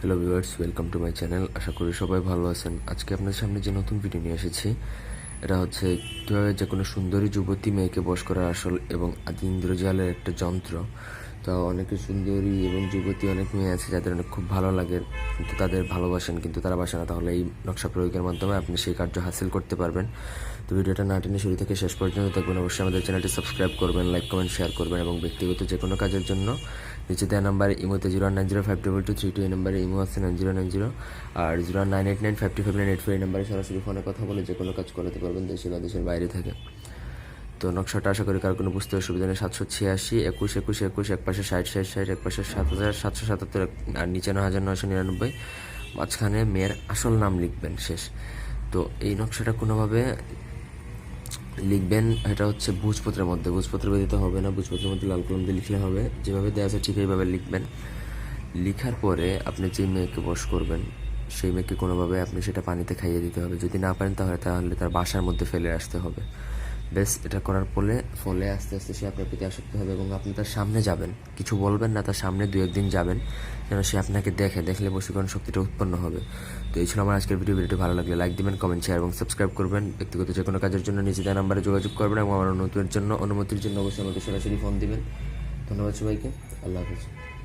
Hello viewers welcome to my channel আশা করি সবাই ভালো আছেন। আজকে আপনাদের সামনে যে নতুন ভিডিও নিয়ে এসেছি, এটা হচ্ছে কীভাবে যে কোনো সুন্দরী যুবতী মেয়েকে বশ করার আসল এবং আদি ইন্দ্রজালের একটা যন্ত্র। তো অনেকে সুন্দরী এবং যুবতী অনেক মেয়ে আছে যাদের অনেক খুব ভালো লাগে, কিন্তু তাদের ভালোবাসেন, কিন্তু তারা বাসে না। তাহলে এই নকশা প্রয়োগের মাধ্যমে আপনি সেই কার্য হাসিল করতে পারবেন। তো ভিডিওটা না টেনে শুরু থেকে শেষ পর্যন্ত দেখবেন। অবশ্যই আমাদের চ্যানেলটি সাবস্ক্রাইব করবেন, লাইক, কমেন্ট শেয়ার করবেন এবং ব্যক্তিগত যে কোনো কাজের জন্য নিচে দেওয়া নাম্বারে ইমোতে zero nine zero five double two three two, এই নাম্বারে ইমো আছে নাইন জিরো নাইন জিরো। আর zero nine eight nine five two five nine eight four, এই নাম্বারে সরাসরি ফোনে কথা বলে যে কোনো কাজ করাতে পারবেন, দেশে বা দেশের বাইরে থেকে। তো নকশাটা আশা করি কার কোনো বুঝতে অসুবিধা নেই, সাতশো ছিয়াশি, একুশ একুশ একুশ, এক পাশে ষাট ষাট ষাট, এক পাশে সাত হাজার, সাতশো সাতাত্তর আর নিচে ন হাজার নয়শো নিরানব্বই। মাঝখানে মেয়ের আসল নাম লিখবেন শেষ। তো এই নকশাটা কোনোভাবে লিখবেন, এটা হচ্ছে ভোজপত্রের মধ্যে। ভোজপত্র ব্যতীত হবে না, ভোজপত্রের মধ্যে লাল কলম দিয়ে লিখলে হবে। যেভাবে দেওয়া আছে ঠিক এইভাবে লিখবেন। লিখার পরে আপনি যে মেয়েকে বস করবেন, সেই মেয়েকে কোনোভাবে আপনি সেটা পানিতে খাইয়ে দিতে হবে। যদি না পারেন তাহলে তাহলে তার বাসার মধ্যে ফেলে আসতে হবে। বেশ, এটা করার ফলে ফলে আস্তে আস্তে সে আপনার প্রতি আসক্ত হবে এবং আপনি তার সামনে যাবেন। কিছু বলবেন না, তার সামনে দু একদিন যাবেন, যেন সে আপনাকে দেখে, দেখলে বশীকরণ শক্তিটা উৎপন্ন হবে। তো এই ছিল আমার আজকের ভিডিও। ভিডিওটি ভালো লাগলে লাইক দিবেন কমেন্ট শেয়ার এবং সাবস্ক্রাইব করবেন। ব্যক্তিগত যে কোনো কাজের জন্য নিজেদের নাম্বারে যোগাযোগ করবেন এবং আমার অনুমতির জন্য অনুমতির জন্য অবশ্যই আমাকে সরাসরি ফোন দিবেন। ধন্যবাদ সবাইকে। আল্লাহ হাফিজ।